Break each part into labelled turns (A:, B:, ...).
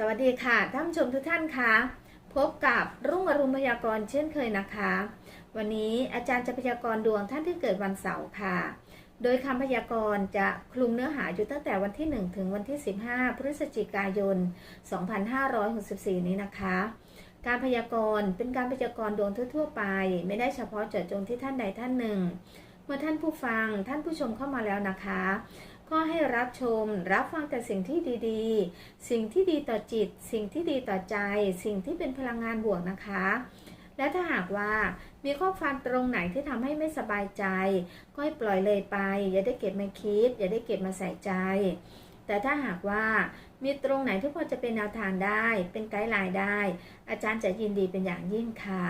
A: สวัสดีค่ะท่านผู้ชมทุกท่านคะพบกับรุ่งอรุณพยากรณ์เช่นเคยนะคะ วันนี้อาจารย์จะพยากรณ์ดวงท่านที่เกิดวันเสาร์ค่ะ โดยคำพยากรณ์จะคลุมเนื้อหาอยู่ตั้งแต่วันที่ 1 ถึงวันที่ 15 พฤศจิกายน 2564 นี้นะคะ การพยากรณ์เป็นการพยากรณ์ดวงทั่ว ๆ ไป ไม่ได้เฉพาะเจาะจงที่ท่านใดท่านหนึ่ง เมื่อท่านผู้ฟังท่านผู้ชมเข้ามาแล้วนะคะ ก็ให้รับชมรับฟังแต่สิ่งที่ดีๆ สิ่งที่ดีต่อจิต สิ่งที่ดีต่อใจ สิ่งที่เป็นพลังงานบวกนะคะ และถ้าหากว่ามีข้อความตรงไหนที่ทำให้ไม่สบายใจ ก็ให้ปล่อยเลยไป อย่าได้เก็บมาคิด อย่าได้เก็บมาใส่ใจ แต่ถ้าหากว่ามีตรงไหนที่พอจะเป็นแนวทางได้ เป็นไกด์ไลน์ได้ อาจารย์จะยินดีเป็นอย่างยิ่งค่ะ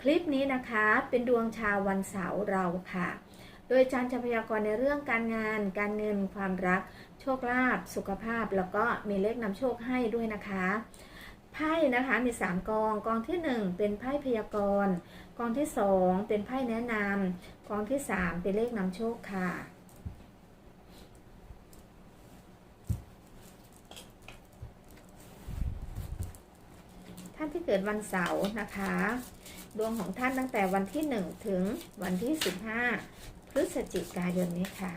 A: คลิปนี้นะคะเป็นดวงชาววันเสาร์เราค่ะ โดยอาจารย์จะพยากรณ์ในเรื่องการงาน การเงิน ความรัก โชคลาภ สุขภาพ แล้วก็มีเลขนำโชคให้ด้วยนะคะ ไพ่นะคะมี 3 กอง กองที่ 1 เป็นไพ่พยากรณ์ กองที่ 2 เป็นไพ่แนะนำกองที่ 3 เป็นเลขนำโชคค่ะท่านที่เกิดวันเสาร์นะคะ ดวงของท่านตั้งแต่วันที่ 1 ถึงวันที่ 15 ฤศจิกายนนี้ค่ะ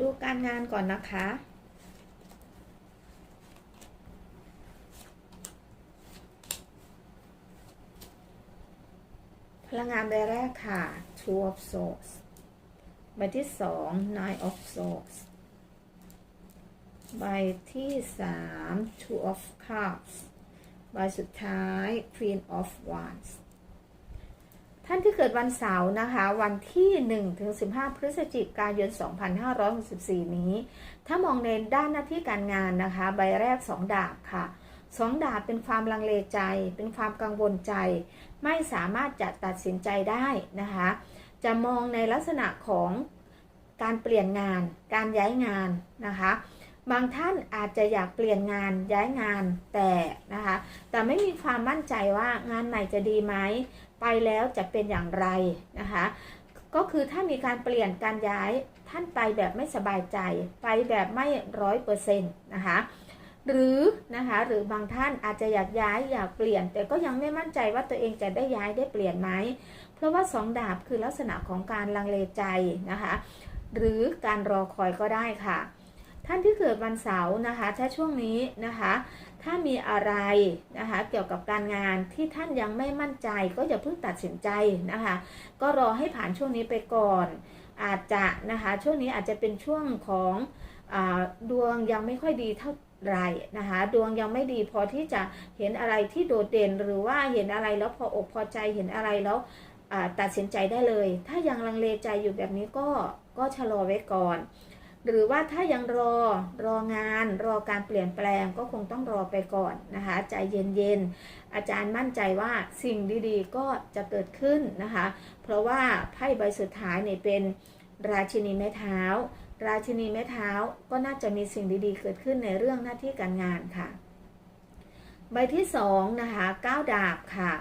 A: ดูการงานก่อนนะคะ งานใบแรกค่ะ Two of Swords ใบที่สอง Nine of Swords ใบที่สาม Two of Cups ใบสุดท้าย Queen of Wands ท่านที่เกิดวันเสาร์นะคะ วันที่1ถึง15 พฤศจิกายน 2564 นี้ ถ้ามองในด้านหน้าที่การงานนะคะ ใบแรก 2 ดาบค่ะ สองดาบเป็นความลังเลใจ เป็นความกังวลใจ ไม่สามารถจะตัดสินใจได้นะคะ จะมองในลักษณะของการเปลี่ยนงาน การย้ายงานนะคะ บางท่านอาจจะอยากเปลี่ยนงานย้ายงานแต่นะคะ แต่ไม่มีความมั่นใจว่างานใหม่จะดีไหม ไปแล้วจะเป็นอย่างไรนะคะ ก็คือถ้ามีการเปลี่ยนการย้ายท่านไปแบบไม่สบายใจ ไปแบบไม่ร้อยเปอร์เซ็นต์นะคะ หรือนะคะหรือบางท่านอาจจะอยากย้ายอยากเปลี่ยน แต่ก็ยังไม่มั่นใจว่าตัวเองจะได้ย้ายได้เปลี่ยนไหมเพราะว่าสองดาบคือลักษณะของการลังเลใจนะคะหรือการรอคอยก็ได้ค่ะ ท่านที่เกิดวันเสาร์นะคะ ถ้าช่วงนี้นะคะ ถ้ามีอะไรนะคะเกี่ยวกับการงานที่ท่านยังไม่มั่นใจ ก็อย่าเพิ่งตัดสินใจนะคะ ก็รอให้ผ่านช่วงนี้ไปก่อน อาจจะนะคะช่วงนี้อาจจะเป็นช่วงของอดวงยังไม่ค่อยดีเท่า ไรนะคะ ดวงยังไม่ดีพอที่จะเห็นอะไรที่โดดเด่นหรือว่าเห็นอะไรแล้วพออกพอใจเห็นอะไรแล้วตัดสินใจได้เลย ถ้ายังลังเลใจอยู่แบบนี้ก็ก็ชะลอไว้ก่อน หรือว่าถ้ายังรอรองานรอการเปลี่ยนแปลงก็คงต้องรอไปก่อนนะคะใจเย็นๆอาจารย์มั่นใจว่าสิ่งดีๆ ก็จะเกิดขึ้นนะคะ เพราะว่าไพ่ใบสุดท้ายเนี่ยเป็นราชินีไม้เท้า ราชินีไม้เท้าก็น่าจะมีสิ่งดีๆ เกิดขึ้นในเรื่องหน้าที่การงานค่ะ ใบที่สองนะคะก้าวดาบค่ะ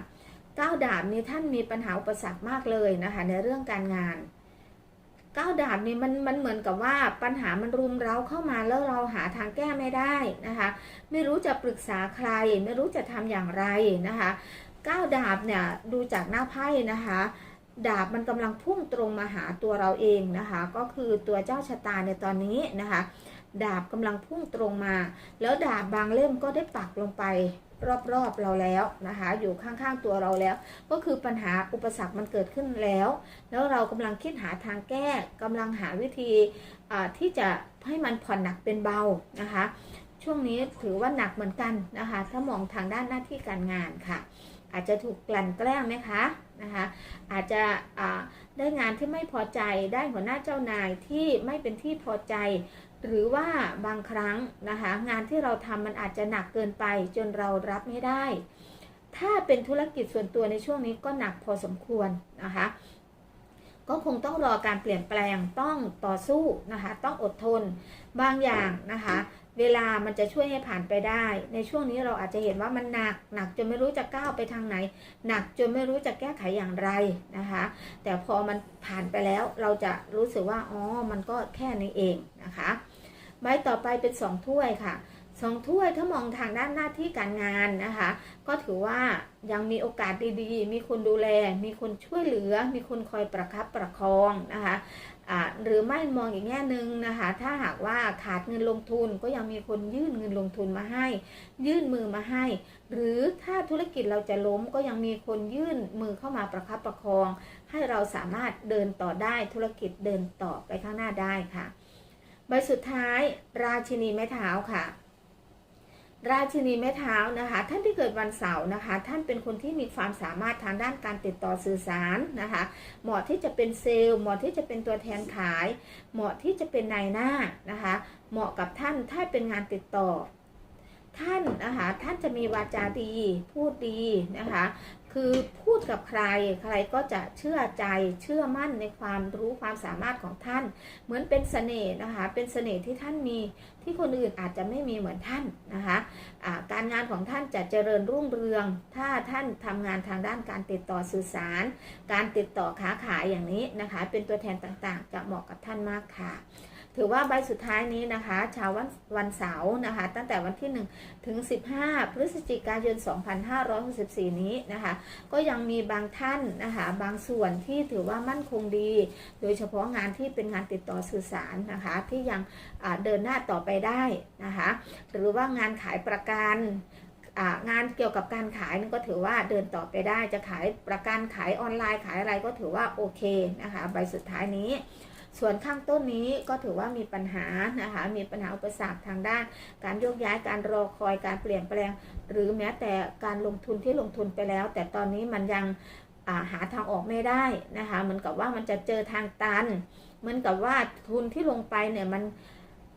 A: ก้าวดาบนี้ท่านมีปัญหาอุปสรรคมากเลยนะคะในเรื่องการงานก้าวดาบนี่มันมันเหมือนกับว่าปัญหามันรุมเร้าเข้ามาแล้วเราหาทางแก้ไม่ได้นะคะ ไม่รู้จะปรึกษาใคร ไม่รู้จะทำอย่างไรนะคะก้าวดาบเนี่ยดูจากหน้าไพ่นะคะ ดาบมันกำลังพุ่งตรงมาหาตัวเราเองนะคะ ก็คือตัวเจ้าชะตาในตอนนี้นะคะ ดาบกำลังพุ่งตรงมา แล้วดาบบางเล่มก็ได้ปักลงไปรอบๆเราแล้วนะคะ อยู่ข้างๆตัวเราแล้ว ก็คือปัญหาอุปสรรคมันเกิดขึ้นแล้ว แล้วเรากำลังคิดหาทางแก้กำลังหาวิธีที่จะให้มันผ่อนหนักเป็นเบานะคะ ช่วงนี้ถือว่าหนักเหมือนกันนะคะ ถ้ามองทางด้านหน้าที่การงานค่ะ อาจจะถูกกลั่นแกล้งไหมคะ นะคะอาจจะได้งานที่ไม่พอใจได้หัวหน้าเจ้านายที่ไม่เป็นที่พอใจ หรือว่าบางครั้งนะคะงานที่เราทำมันอาจจะหนักเกินไปจนเรารับไม่ได้ ถ้าเป็นธุรกิจส่วนตัวในช่วงนี้ก็หนักพอสมควรนะคะก็คงต้องรอการเปลี่ยนแปลงต้องต่อสู้นะคะต้องอดทนบางอย่างนะคะ เวลามันจะช่วยให้ผ่านไปได้ ในช่วงนี้เราอาจจะเห็นว่ามันหนักหนักจนไม่รู้จะก้าวไปทางไหน หนักจนไม่รู้จะแก้ไขอย่างไรนะคะ แต่พอมันผ่านไปแล้วเราจะรู้สึกว่าอ๋อมันก็แค่นี้เองนะคะใบต่อไปเป็นสองถ้วยค่ะสองถ้วยถ้ามองทางด้านหน้าที่การงานนะคะ ก็ถือว่ายังมีโอกาสดีๆ มีคนดูแล มีคนช่วยเหลือ มีคนคอยประคับประคองนะคะ หรือไม่มองอีกแง่หนึ่งนะคะ ถ้าหากว่าขาดเงินลงทุนก็ยังมีคนยื่นเงินลงทุนมาให้ ยื่นมือมาให้ หรือถ้าธุรกิจเราจะล้มก็ยังมีคนยื่นมือเข้ามาประคับประคอง ให้เราสามารถเดินต่อได้ธุรกิจเดินต่อไปข้างหน้าได้ค่ะ ใบสุดท้าย ราชินีไม้เท้าค่ะ ราชินีแม่เท้านะคะ ท่านที่เกิดวันเสาร์นะคะ ท่านเป็นคนที่มีความสามารถทางด้านการติดต่อสื่อสารนะคะ เหมาะที่จะเป็นเซลล์เหมาะที่จะเป็นตัวแทนขาย เหมาะที่จะเป็นนายหน้านะคะ เหมาะกับท่านถ้าเป็นงานติดต่อ ท่านนะคะท่านจะมีวาจาดี พูดดีนะคะ คือพูดกับใครใครก็จะเชื่อใจเชื่อมั่นในความรู้ความสามารถของท่าน เหมือนเป็นเสน่ห์นะคะ เป็นเสน่ห์ที่ท่านมีที่คนอื่นอาจจะไม่มีเหมือนท่านนะคะะการงานของท่านจะเจริญรุ่งเรือง ถ้าท่านทำงานทางด้านการติดต่อสื่อสาร การติดต่อค้าขายอย่างนี้นะคะ เป็นตัวแทนต่างๆ จะเหมาะกับท่านมากค่ะ ถือว่าใบสุดท้ายนี้นะคะชาววันวันเสาร์นะคะ ตั้งแต่วันที่ 1 ถึง 15 พฤศจิกายน 2564 นี้นะคะ ก็ยังมีบางท่านนะคะบางส่วนที่ถือว่ามั่นคงดี โดยเฉพาะงานที่เป็นงานติดต่อสื่อสารนะคะ ที่ยังเดินหน้าต่อไปได้นะคะ หรือว่างานขายประกันงานเกี่ยวกับการขายนี่ก็ถือว่าเดินต่อไปได้จะขายประกันขายออนไลน์ขายอะไรก็ถือว่าโอเคนะคะ ใบสุดท้ายนี้ ส่วนข้างต้นนี้ก็ถือว่ามีปัญหานะคะมีปัญหาอุปสรรคทางด้าน การโยกย้ายการรอคอยการเปลี่ยนแปลง หรือแม้แต่การลงทุนที่ลงทุนไปแล้ว แต่ตอนนี้มันยังหาทางออกไม่ได้นะคะเหมือนกับว่ามันจะเจอทางตัน เหมือนกับว่าทุนที่ลงไปเนี่ยมัน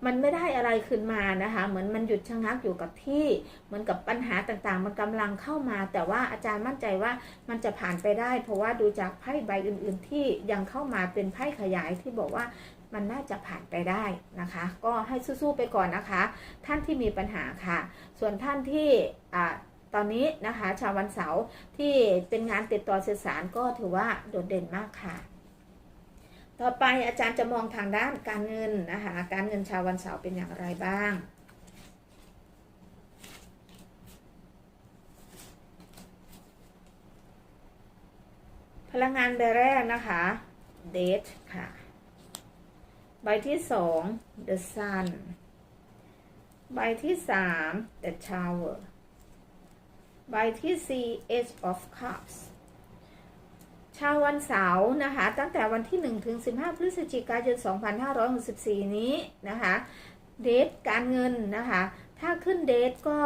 A: มันไม่ได้อะไรขึ้นมานะคะ เหมือนมันหยุดชะงักอยู่กับที่ เหมือนกับปัญหาต่างๆ มันกำลังเข้ามา แต่ว่าอาจารย์มั่นใจว่ามันจะผ่านไปได้ เพราะว่าดูจากไพ่ใบอื่น ๆ ที่ยังเข้ามาเป็นไพ่ขยายที่บอกว่ามันน่าจะผ่านไปได้นะคะ ก็ให้สู้ๆไปก่อนนะคะ ท่านที่มีปัญหาค่ะ ส่วนท่านที่อตอนนี้นะคะ ชาววันเสาร์ที่เป็นงานติดต่อสื่อสารก็ถือว่าโดดเด่นมากค่ะ ต่อไปอาจารย์จะมองทางด้านการเงินนะคะ การเงินชาววันเสาร์เป็นอย่างไรบ้าง พลังงานใบแรกนะคะเดทค่ะ ใบที่สอง the sun ใบที่สาม the tower ใบที่4 Ace of Cups าววันเสาร์นะคะ ตั้งแต่วันที่ 1 ถึง 15 พฤศจิกายน 2564 นี้นะคะ เดทการเงินนะคะ ถ้าขึ้นเดทก็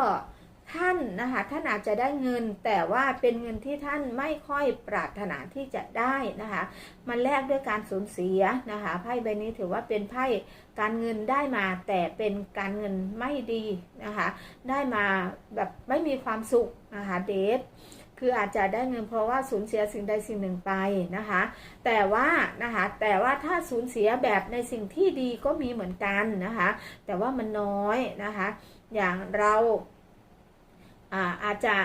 A: ท่านนะคะท่านอาจจะได้เงินแต่ว่าเป็นเงินที่ท่านไม่ค่อยปรารถนาที่จะได้นะคะมันแลกด้วยการสูญเสียนะคะไพ่ใบนี้ถือว่าเป็นไพ่การเงินได้มาแต่เป็นการเงินไม่ดีนะคะได้มาแบบไม่มีความสุขนะคะเดท คืออาจจะได้เงินเพราะว่าสูญเสียสิ่งใดสิ่งหนึ่งไปนะคะ แต่ว่านะคะแต่ว่าถ้าสูญเสียแบบในสิ่งที่ดีก็มีเหมือนกันนะคะ แต่ว่ามันน้อยนะคะ อย่างเราอาจจะ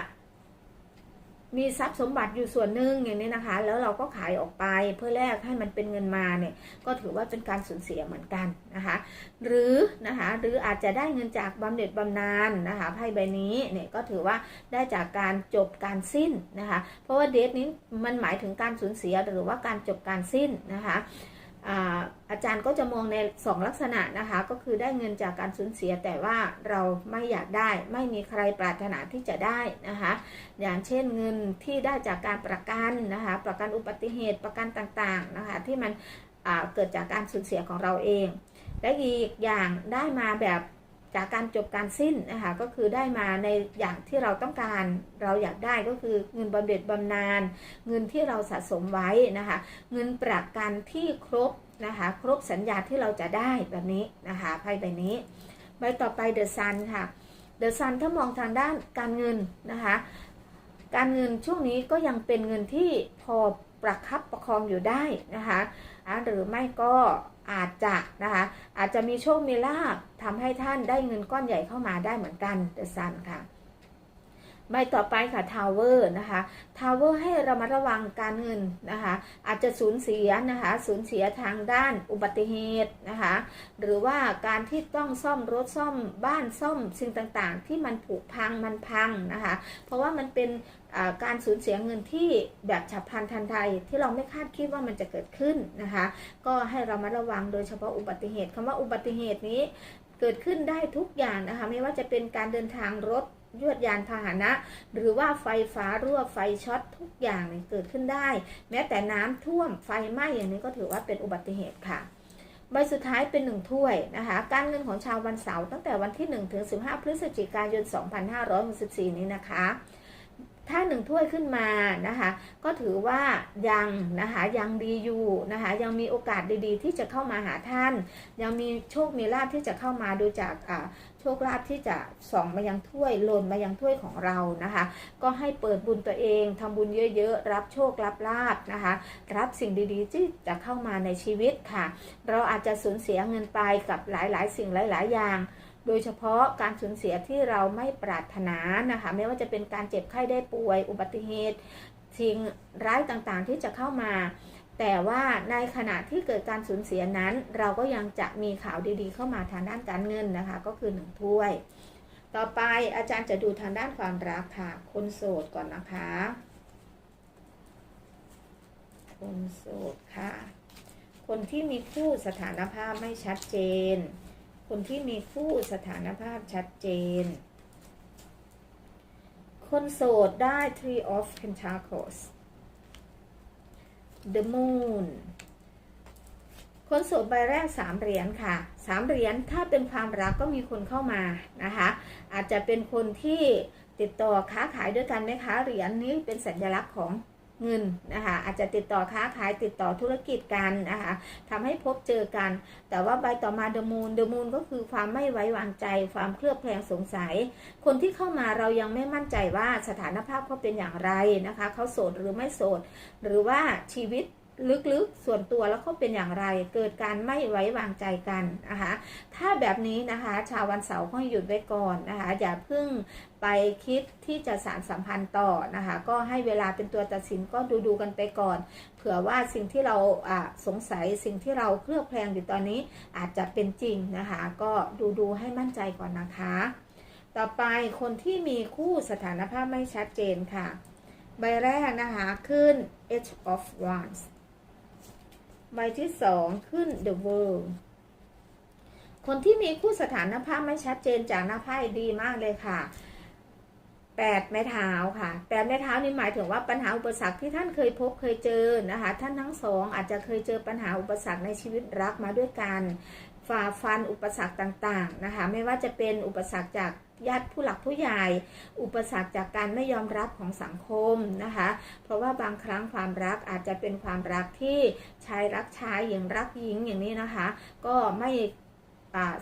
A: มีทรัพย์สมบัติอยู่ส่วนหนึ่งอย่างนี้นะคะ แล้วเราก็ขายออกไปเพื่อแลกให้มันเป็นเงินมาเนี่ยก็ถือว่าเป็นการสูญเสียเหมือนกันนะคะ หรือนะคะหรืออาจจะได้เงินจากบำเหน็จบำนาญนนะคะไพ่ใบนี้เนี่ยก็ถือว่าได้จากการจบการสิ้นนะคะ เพราะว่าเดทนี้มันหมายถึงการสูญเสียหรือว่าการจบการสิ้นนะคะ อาจารย์ก็จะมองในสองลักษณะนะคะ ก็คือได้เงินจากการสูญเสียแต่ว่าเราไม่อยากได้ ไม่มีใครปรารถนาที่จะได้นะคะ อย่างเช่นเงินที่ได้จากการประกันนะคะ ประกันอุบัติเหตุประกันต่างๆนะคะ ที่มันเกิดจากการสูญเสียของเราเอง และอีกอย่างได้มาแบบ จากการจบการสิ้นนะคะก็คือได้มาในอย่างที่เราต้องการเราอยากได้ก็คือเงินบำเหน็จบำนาญเงินที่เราสะสมไว้นะคะเงินประกันที่ครบนะคะครบสัญญาที่เราจะได้แบบนี้นะคะไพ่ใบนี้ใบต่อไปเดอะซันค่ะเดอะซันถ้ามองทางด้านการเงินนะคะการเงินช่วงนี้ก็ยังเป็นเงินที่พอประคับประคองอยู่ได้นะคะอะหรือไม่ก็ อาจจะนะคะอาจจะมีโชคมีลาภทำให้ท่านได้เงินก้อนใหญ่เข้ามาได้เหมือนกันเดอะซันค่ะ ใบต่อไปค่ะทาวเวอร์นะคะทาวเวอร์ให้ระมัดระวังการเงินนะคะ อาจจะสูญเสียนะคะสูญเสียทางด้านอุบัติเหตุนะคะ หรือว่าการที่ต้องซ่อมรถซ่อมบ้านซ่อมสิ่งต่างๆ ที่มันผุพังมันพังนะคะ เพราะว่ามันเป็นการสูญเสียเงินที่แบบฉับพลันทันใดที่เราไม่คาดคิดว่ามันจะเกิดขึ้นนะคะ ก็ให้เรามาระวังโดยเฉพาะอุบัติเหตุคำว่าอุบัติเหตุนี้เกิดขึ้นได้ทุกอย่างนะคะ ไม่ว่าจะเป็นการเดินทางรถ ยวดยานพาหนะ หรือว่าไฟฟ้ารั่วไฟช็อตทุกอย่างเนี่ยเกิดขึ้นได้ แม้แต่น้ำท่วมไฟไหม้อย่างนี้ก็ถือว่าเป็นอุบัติเหตุค่ะใบสุดท้ายเป็นหนึ่งถ้วยนะคะ การเงินของชาววันเสาร์ตั้งแต่วันที่ 1 ถึง 15 พฤศจิกายน 2564 นี้นะคะ ถ้าหนึ่งถ้วยขึ้นมานะคะ ก็ถือว่ายังนะคะยังดีอยู่นะคะ ยังมีโอกาสดีๆ ที่จะเข้ามาหาท่าน ยังมีโชคมีลาภที่จะเข้ามาดูจากอ่าโชคลาภที่จะส่องมายังถ้วยหล่นมายังถ้วยของเรานะคะ ก็ให้เปิดบุญตัวเองทำบุญเยอะๆ รับโชครับลาภนะคะ รับสิ่งดีๆ ที่จะเข้ามาในชีวิตค่ะ เราอาจจะสูญเสียเงินไปกับหลายๆ สิ่งหลาย ๆ อย่าง โดยเฉพาะการสูญเสียที่เราไม่ปรารถนานะคะ ไม่ว่าจะเป็นการเจ็บไข้ได้ป่วย อุบัติเหตุสิ่งร้ายต่างๆที่จะเข้ามา แต่ว่าในขณะที่เกิดการสูญเสียนั้น เราก็ยังจะมีข่าวดีๆ เข้ามาทางด้านการเงินนะคะ ก็คือหนึ่งถ้วย ต่อไปอาจารย์จะดูทางด้านความรักค่ะ คนโสดก่อนนะคะ คนโสดค่ะ คนที่มีคู่สถานภาพไม่ชัดเจน คนที่มีคู่สถานภาพชัดเจน คนโสดได้ Three of Pentacles The Moon คนโสดใบแรกสามเหรียญค่ะสามเหรียญถ้าเป็นความรักก็มีคนเข้ามานะคะ อาจจะเป็นคนที่ติดต่อค้าขายด้วยกันไหมคะเหรียญนี้เป็นสัญลักษณ์ของ เงินนะคะอาจจะติดต่อค้าขายติดต่อธุรกิจกันนะคะทำให้พบเจอกัน แต่ว่าใบต่อมาเดมูลเดมูลก็คือความไม่ไว้วางใจ ความเคลือบแคลงสงสัย คนที่เข้ามาเรายังไม่มั่นใจว่าสถานภาพเขาเป็นอย่างไรนะคะเขาโสดหรือไม่โสด หรือว่าชีวิต ลึกๆส่วนตัวแล้วเขาเป็นอย่างไร เกิดการไม่ไว้วางใจกันนะคะถ้าแบบนี้นะคะ ชาววันเสาร์ก็ให้หยุดไว้ก่อนนะคะ อย่าเพิ่งไปคิดที่จะสารสัมพันธ์ต่อนะคะ ก็ให้เวลาเป็นตัวตัดสินก็ดูดูกันไปก่อน เผื่อว่าสิ่งที่เราสงสัยสิ่งที่เราเคลือบแคลงอยู่ตอนนี้อาจจะเป็นจริงนะคะ ก็ดูดูให้มั่นใจก่อนนะคะ ต่อไปคนที่มีคู่สถานภาพไม่ชัดเจนค่ะ ใบแรกนะคะ ขึ้น H of Wands ใบที่สองขึ้น The World คนที่มีคู่สถานภาพไม่ชัดเจนจากหน้าไพ่ดีมากเลยค่ะแปดไม้เท้าค่ะแปดไม้เท้านี่หมายถึงว่าปัญหาอุปสรรคที่ท่านเคยพบเคยเจอนะคะ ท่านทั้งสองอาจจะเคยเจอปัญหาอุปสรรคในชีวิตรักมาด้วยกันฝ่าฟันอุปสรรคต่างๆนะคะ ไม่ว่าจะเป็นอุปสรรคจาก ญาติผู้หลักผู้ใหญ่ อุปสรรคจากการไม่ยอมรับของสังคมนะคะ เพราะว่าบางครั้งความรักอาจจะเป็นความรักที่ชายรักชายหญิงรักหญิงอย่างนี้นะคะ ก็ไม่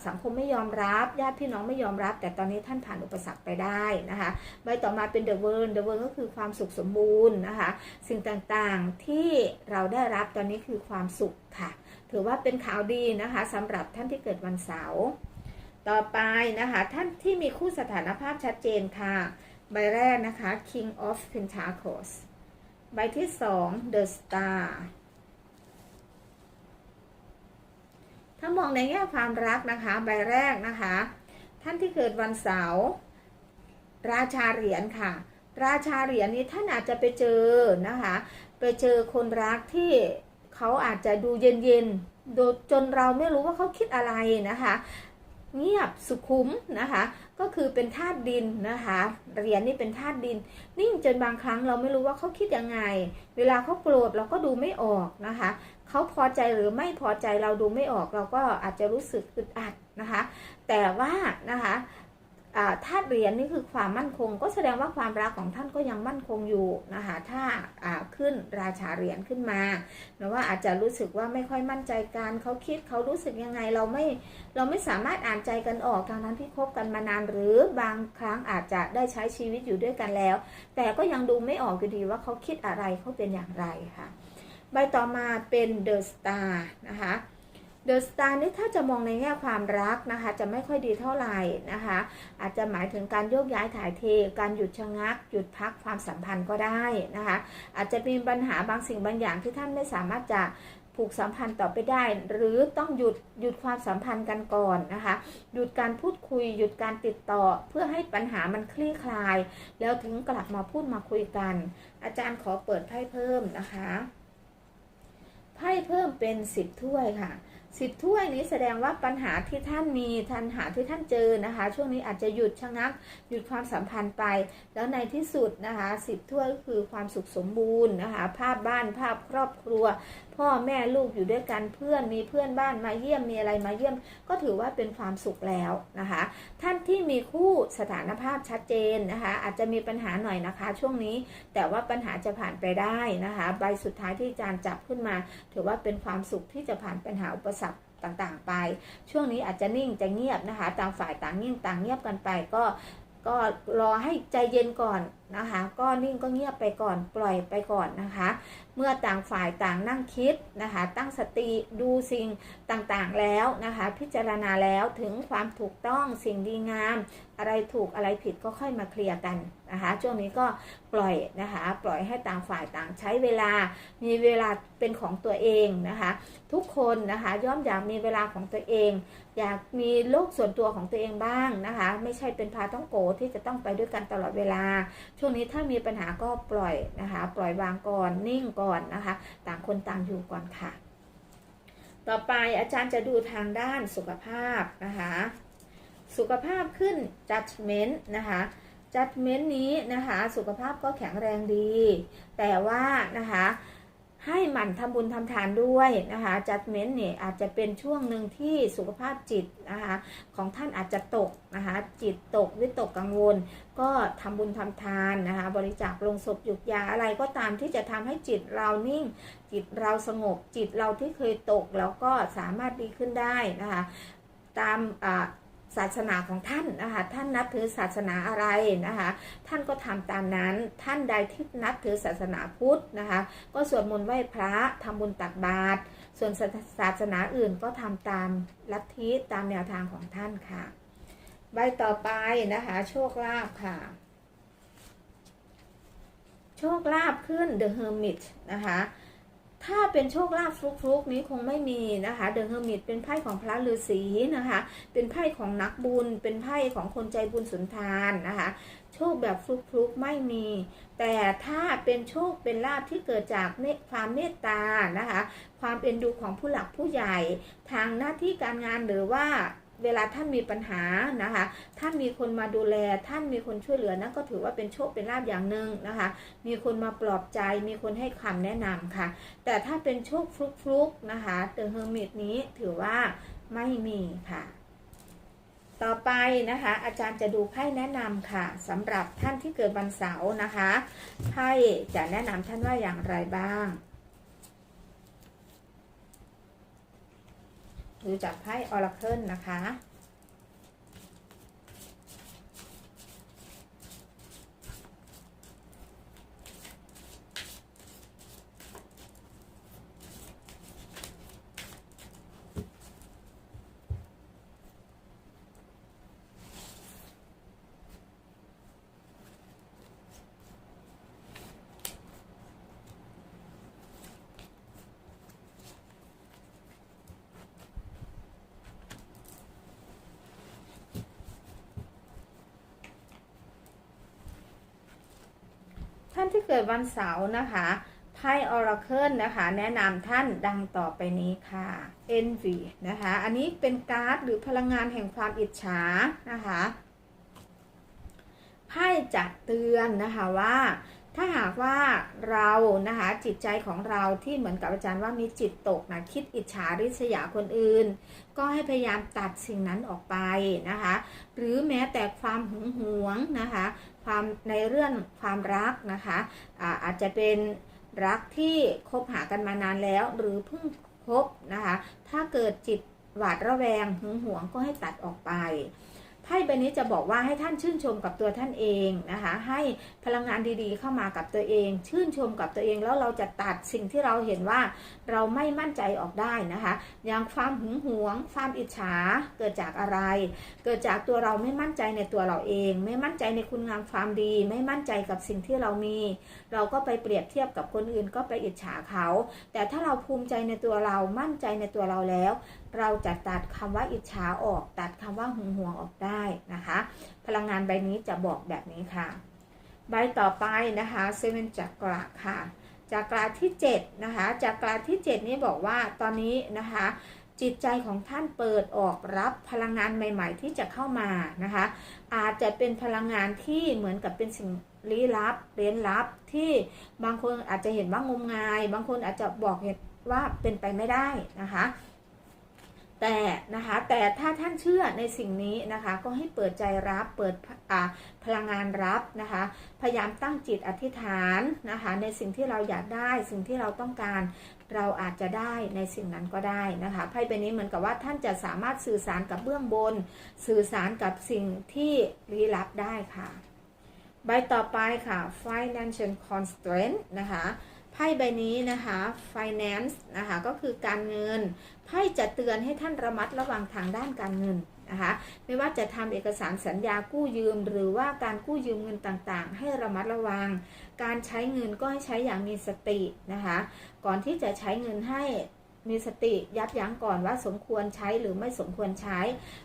A: สังคมไม่ยอมรับญาติพี่น้องไม่ยอมรับ แต่ตอนนี้ท่านผ่านอุปสรรคไปได้นะคะใบต่อมาเป็น The World The World ก็คือความสุขสมบูรณ์นะคะ สิ่งต่างๆที่เราได้รับตอนนี้คือความสุขค่ะ ถือว่าเป็นข่าวดีนะคะสำหรับท่านที่เกิดวันเสาร์ ต่อไปนะคะท่านที่มีคู่สถานภาพชัดเจนค่ะ ใบแรกนะคะ King of Pentacles ใบที่สอง The Star ถ้ามองในแง่ความรักนะคะ ใบแรกนะคะ ท่านที่เกิดวันเสาร์ราชาเหรียญค่ะ ราชาเหรียญนี้ท่านอาจจะไปเจอนะคะ ไปเจอคนรักที่เขาอาจจะดูเย็นๆดูจนเราไม่รู้ว่าเขาคิดอะไรนะคะ เงียบสุขุมนะคะ ก็คือเป็นธาตุดินนะคะเหรียญนี่เป็นธาตุดิน นิ่งจนบางครั้งเราไม่รู้ว่าเขาคิดยังไง เวลาเขาโกรธเราก็ดูไม่ออกนะคะเขาพอใจหรือไม่พอใจเราดูไม่ออกเราก็อาจจะรู้สึกอึดอัดนะคะ แต่ว่านะคะ ธาตุเหรียญนี่คือความมั่นคง ก็แสดงว่าความรักของท่านก็ยังมั่นคงอยู่นะคะถ้าาขึ้นราชาเหรียญขึ้นมานะว่าอาจจะรู้สึกว่าไม่ค่อยมั่นใจกันเขาคิดเขารู้สึกยังไงเราไม่เราไม่สามารถอ่านใจกันออกทางนั้นที่คบกันมานานหรือบางครั้งอาจจะได้ใช้ชีวิตอยู่ด้วยกันแล้ว แต่ก็ยังดูไม่ออกอยู่ดีว่าเขาคิดอะไรเขาเป็นอย่างไรค่ะใบต่อมาเป็นเดอะสตาร์นะคะ เดอะสตาร์นี่ถ้าจะมองในแง่ความรักนะคะ จะไม่ค่อยดีเท่าไหร่นะคะ อาจจะหมายถึงการโยกย้ายถ่ายเท การหยุดชะงัก หยุดพักความสัมพันธ์ก็ได้นะคะ อาจจะมีปัญหาบางสิ่งบางอย่างที่ท่านไม่สามารถจะผูกสัมพันธ์ต่อไปได้ หรือต้องหยุดหยุดความสัมพันธ์กันก่อนนะคะ หยุดการพูดคุย หยุดการติดต่อเพื่อให้ปัญหามันคลี่คลาย แล้วถึงกลับมาพูดมาคุยกัน อาจารย์ขอเปิดไพ่เพิ่มนะคะ ไพ่เพิ่มเป็นสิบถ้วยค่ะ สิบถ้วยนี้แสดงว่าปัญหาที่ท่านมีทันหาที่ท่านเจอนะคะ ช่วงนี้อาจจะหยุดชะงักหยุดความสัมพันธ์ไป แล้วในที่สุดนะคะสิบถ้วยคือความสุขสมบูรณ์นะคะ ภาพบ้านภาพครอบครัว พ่อแม่ลูกอยู่ด้วยกันเพื่อนมีเพื่อนบ้านมาเยี่ยมมีอะไรมาเยี่ยม ก็ถือว่าเป็นความสุขแล้วนะคะ ท่านที่มีคู่สถานภาพชัดเจนนะคะ อาจจะมีปัญหาหน่อยนะคะ ช่วงนี้แต่ว่าปัญหาจะผ่านไปได้นะคะ ใบสุดท้ายที่อาจารย์จับขึ้นมา ถือว่าเป็นความสุขที่จะผ่านปัญหาอุปสรรคต่างๆ ไป ช่วงนี้อาจจะนิ่งจะเงียบนะคะ ต่างฝ่ายต่างนิ่งต่างเงียบกันไปก็ ก็รอให้ใจเย็นก่อนนะคะ ก็นิ่งก็เงียบไปก่อนปล่อยไปก่อนนะคะ เมื่อต่างฝ่ายต่างนั่งคิดนะคะ ตั้งสติดูสิ่งต่างๆแล้วนะคะ พิจารณาแล้วถึงความถูกต้องสิ่งดีงาม อะไรถูกอะไรผิดก็ค่อยมาเคลียร์กันนะคะช่วงนี้ก็ปล่อยนะคะปล่อยให้ต่างฝ่ายต่างใช้เวลา มีเวลาเป็นของตัวเองนะคะทุกคนนะคะย่อมอยากมีเวลาของตัวเอง อยากมีโลกส่วนตัวของตัวเองบ้างนะคะไม่ใช่เป็นพาต้องโกที่จะต้องไปด้วยกันตลอดเวลา ช่วงนี้ถ้ามีปัญหาก็ปล่อยนะคะปล่อยวางก่อนนิ่งก่อนนะคะต่างคนต่างอยู่ก่อนค่ะ ต่อไปอาจารย์จะดูทางด้านสุขภาพนะคะ สุขภาพขึ้น judgment นะคะ judgment นี้นะคะ สุขภาพก็แข็งแรงดี แต่ว่านะคะให้หมั่นทำบุญทำทานด้วยนะคะจัดเม้นเนี่ยอาจจะเป็นช่วงหนึ่งที่สุขภาพจิตนะคะของท่านอาจจะตกนะคะจิตตกวิตกกังวล ก็ทำบุญทำทานนะคะบริจาคลงศพหยุกยาอะไรก็ตามที่จะทำให้จิตเรานิ่ง จิตเราสงบจิตเราที่เคยตกแล้วก็สามารถดีขึ้นได้นะคะตามอ่า ศาสนาของท่านนะคะท่านนับถือศาสนาอะไรนะคะท่านก็ทำตามนั้นท่านใดที่นับถือศาสนาพุทธนะคะก็สวดมนต์ไหว้พระทำบุญตักบาตรส่วนศาสนาอื่นก็ทำตามลัทธิตามแนวทางของท่านค่ะ ใบต่อไปนะคะโชคลาภค่ะ โชคลาภขึ้น The Hermit นะคะ ถ้าเป็นโชคลาภฟลุกๆนี้คงไม่มีนะคะ เดอะเฮอร์มิตเป็นไพ่ของพระฤาษีนะคะ เป็นไพ่ของนักบุญ เป็นไพ่ของคนใจบุญสุนทานนะคะ โชคแบบฟลุกๆไม่มี แต่ถ้าเป็นโชคเป็นลาภที่เกิดจากเมตความเมตตานะคะ ความเอ็นดูของผู้หลักผู้ใหญ่ ทางหน้าที่การงานหรือว่า เวลาท่านมีปัญหานะคะ ท่านมีคนมาดูแล ท่านมีคนช่วยเหลือนั่นก็ถือว่าเป็นโชคเป็นลาภอย่างหนึ่งนะคะ มีคนมาปลอบใจ มีคนให้คำแนะนำค่ะ แต่ถ้าเป็นโชคฟลุกๆนะคะเดอะเฮอร์มิตนี้ถือว่าไม่มีค่ะ ต่อไปนะคะ อาจารย์จะดูไพ่แนะนำค่ะสำหรับท่านที่เกิดวันเสาร์นะคะไพ่จะแนะนำท่านว่าอย่างไรบ้าง ดูจากไพ่ออราเคิลนะคะ ที่เกิดวันเสาร์นะคะไพ่ออราเคิลนะคะ แนะนำท่านดังต่อไปนี้ค่ะ envy นะคะ อันนี้เป็นการ์ดหรือพลังงานแห่งความอิจฉานะคะไพ่จะเตือนนะคะว่า ถ้าหากว่าเรานะคะจิตใจของเราที่เหมือนกับอาจารย์ว่ามีจิตตกนะคิดอิจฉาริษยาคนอื่น ก็ให้พยายามตัดสิ่งนั้นออกไปนะคะ หรือแม้แต่ความหึงหวงนะคะ ความในเรื่องความรักนะคะอาอาจจะเป็นรักที่คบหากันมานานแล้ว หรือเพิ่งคบนะคะ ถ้าเกิดจิตหวาดระแวงหึงหวงก็ให้ตัดออกไป ไพ่ใบนี้จะบอกว่าให้ท่านชื่นชมกับตัวท่านเองนะคะ ให้พลังงานดีๆ เข้ามากับตัวเอง ชื่นชมกับตัวเองแล้วเราจะตัดสิ่งที่เราเห็นว่าเราไม่มั่นใจออกได้นะคะอย่างความหึงหวง ความอิจฉาเกิดจากอะไร เกิดจากตัวเราไม่มั่นใจในตัวเราเอง ไม่มั่นใจในคุณงามความดี ไม่มั่นใจกับสิ่งที่เรามี เราก็ไปเปรียบเทียบกับคนอื่นก็ไปอิจฉาเขา แต่ถ้าเราภูมิใจในตัวเรามั่นใจในตัวเราแล้ว เราจะตัดคำว่าอิจฉาออก ตัดคำว่าหึงหวงออกได้นะคะ พลังงานใบนี้จะบอกแบบนี้ค่ะ ใบต่อไปนะคะเซเว่นจักระค่ะจักระที่7นะคะจักระที่ 7 นี้บอกว่าตอนนี้นะคะจิตใจของท่านเปิดออกรับพลังงานใหม่ ๆ ที่จะเข้ามานะคะ อาจจะเป็นพลังงานที่เหมือนกับเป็นสิ่งลี้ลับเร้นลับที่บางคนอาจจะเห็นว่างมงาย บางคนอาจจะบอกเห็นว่าเป็นไปไม่ได้นะคะ แต่นะคะแต่ถ้าท่านเชื่อในสิ่งนี้นะคะก็ให้เปิดใจรับเปิดพลังงานรับนะคะ พยายามตั้งจิตอธิษฐานนะคะในสิ่งที่เราอยากได้สิ่งที่เราต้องการเราอาจจะได้ในสิ่งนั้นก็ได้นะคะไพ่ใบนี้เหมือนกับว่าท่านจะสามารถสื่อสารกับเบื้องบน สื่อสารกับสิ่งที่ลี้ลับได้ค่ะ ใบต่อไปค่ะ financial constraint นะคะไพ่ใบนี้นะคะ finance นะคะก็คือการเงิน ไพ่จะเตือนให้ท่านระมัดระวังทางด้านการเงินนะคะไม่ว่าจะทำเอกสารสัญญากู้ยืม หรือว่าการกู้ยืมเงินต่างๆ ให้ระมัดระวัง การใช้เงินก็ให้ใช้อย่างมีสตินะคะก่อนที่จะใช้เงินให้มีสติยับยั้งก่อนว่าสมควรใช้หรือไม่สมควรใช้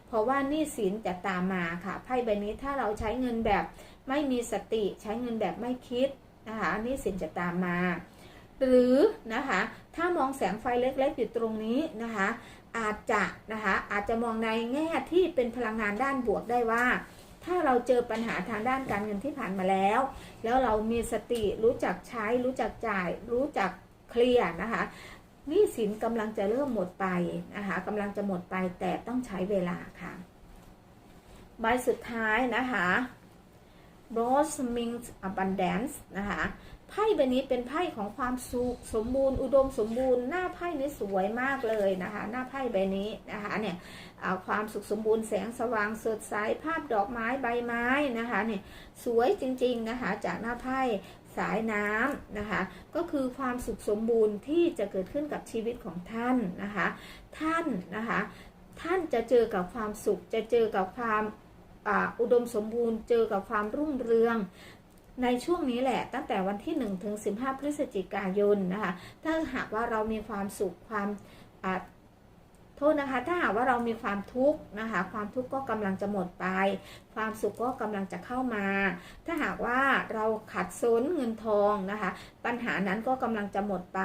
A: เพราะว่านี้สินจะตามมาค่ะไพ่ใบนี้ถ้าเราใช้เงินแบบไม่มีสติใช้เงินแบบไม่คิดนะคะนี้สินจะตามมา หรือนะคะถ้ามองแสงไฟเล็กๆอยู่ตรงนี้นะคะอาจจะนะคะอาจจะมองในแง่ที่เป็นพลังงานด้านบวกได้ว่า ถ้าเราเจอปัญหาทางด้านการเงินที่ผ่านมาแล้ว แล้วเรามีสติรู้จักใช้ รู้จักจ่าย รู้จักเคลียร์นะคะหนี้สินกำลังจะเริ่มหมดไปนะคะกำลังจะหมดไปแต่ต้องใช้เวลาค่ะใบสุดท้ายนะคะ blossoming abundance นะคะ ไพ่ใบนี้เป็นไพ่ของความสุขสมบูรณ์ อุดมสมบูรณ์ หน้าไพ่นี้สวยมากเลยนะคะ หน้าไพ่ใบนี้นะคะเนี่ยความสุขสมบูรณ์แสงสว่างสดใสภาพดอกไม้ใบไม้นะคะเนี่ยสวยจริง ๆนะคะ จากหน้าไพ่สายน้ำนะคะ ก็คือความสุขสมบูรณ์ที่จะเกิดขึ้นกับชีวิตของท่านนะคะ ท่านนะคะ ท่านจะเจอกับความสุขจะเจอกับความอุดมสมบูรณ์ เจอกับความรุ่งเรือง ในช่วงนี้แหละตั้งแต่วันที่ 1 ถึง 15 พฤศจิกายนนะคะ ถ้าหากว่าเรามีความสุขความโทษนะคะ ถ้าหากว่าเรามีความทุกข์นะคะ ความทุกข์ก็กำลังจะหมดไป ความสุขก็กำลังจะเข้ามา ถ้าห ว่าเราขัดสนเงินทองนะคะ ปัญหานั้นก็กำลังจะหมดไป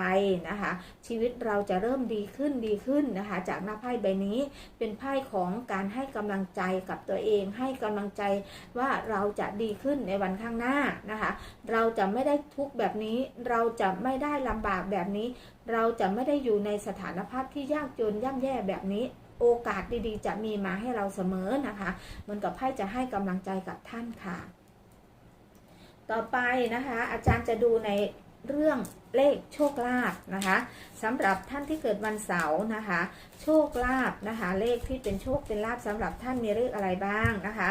A: นะคะ ชีวิตเราจะเริ่มดีขึ้นดีขึ้นนะคะ จากหน้าไพ่ใบนี้เป็นไพ่ของการให้กำลังใจกับตัวเอง ให้กำลังใจว่าเราจะดีขึ้นในวันข้างหน้านะคะ เราจะไม่ได้ทุกข์แบบนี้ เราจะไม่ได้ลำบากแบบนี้ เราจะไม่ได้อยู่ในสถานภาพที่ยากจนย่ำแย่แบบนี้โอกาสดีๆ จะมีมาให้เราเสมอนะคะ เหมือนกับไพ่จะให้กำลังใจกับท่านค่ะ ต่อไปนะคะ อาจารย์จะดูในเรื่องเลขโชคลาภนะคะสำหรับท่านที่เกิดวันเสาร์นะคะ โชคลาภนะคะ เลขที่เป็นโชคเป็นลาภสำหรับท่านมีเลขอะไรบ้างนะคะ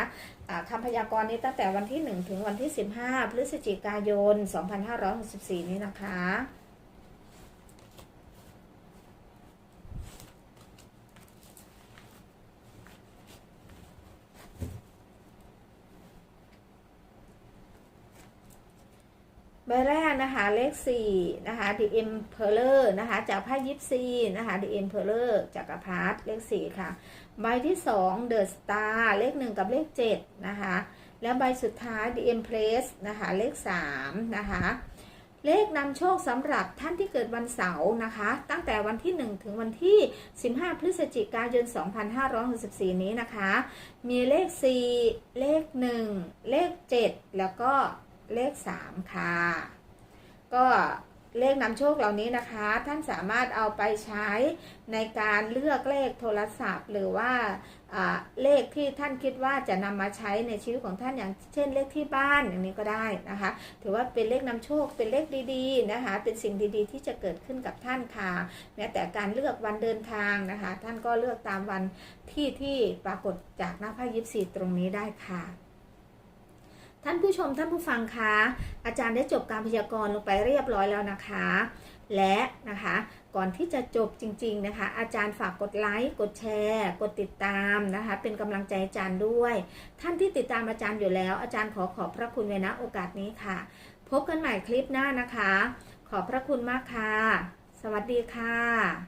A: คำพยากรณ์นี้ตั้งแต่วันที่ 1 ถึงวันที่ 15 พฤศจิกายน 2564 นี้นะคะ ใบแรกนะคะเลข4นะคะ The Emperor นะคะ จากไพ่ยิปซีนะคะ The Emperor จากกระพาร์ตเลข 4 ค่ะ ใบที่ 2 The Star เลข 1 กับเลข 7 นะคะ แล้วใบสุดท้าย The Empress นะคะ เลข 3 นะคะ เลขนำโชคสำหรับท่านที่เกิดวันเสาร์นะคะ ตั้งแต่วันที่ 1 ถึงวันที่ 15 พฤศจิกายน 2564 นี้นะคะ มีเลข 4 เลข 1 เลข 7 แล้วก็ เลข 3 ค่ะ ก็เลขนำโชคเหล่านี้นะคะ ท่านสามารถเอาไปใช้ในการเลือกเลขโทรศัพท์ หรือว่าอ่าเลขที่ท่านคิดว่าจะนำมาใช้ในชีวิตของท่านอย่างเช่นเลขที่บ้านอย่างนี้ก็ได้นะคะ ถือว่าเป็นเลขนำโชคเป็นเลขดีๆนะคะ เป็นสิ่งดีๆ ที่จะเกิดขึ้นกับท่านค่ะแม้แต่การเลือกวันเดินทางนะคะ ท่านก็เลือกตามวันที่ที่ปรากฏจากหน้าไพ่ยิปซีตรงนี้ได้ค่ะ ท่านผู้ชมท่านผู้ฟังคะ อาจารย์ได้จบการพยากรณ์ลงไปเรียบร้อยแล้วนะคะ และนะคะก่อนที่จะจบจริง ๆนะคะ อาจารย์ฝากกดไลค์กดแชร์ กดติดตามนะคะ เป็นกำลังใจอาจารย์ด้วย ท่านที่ติดตามอาจารย์อยู่แล้ว อาจารย์ขอขอบพระคุณไว้ณโอกาสนี้ค่ะ พบกันใหม่คลิปหน้านะคะ ขอบพระคุณมากค่ะ สวัสดีค่ะ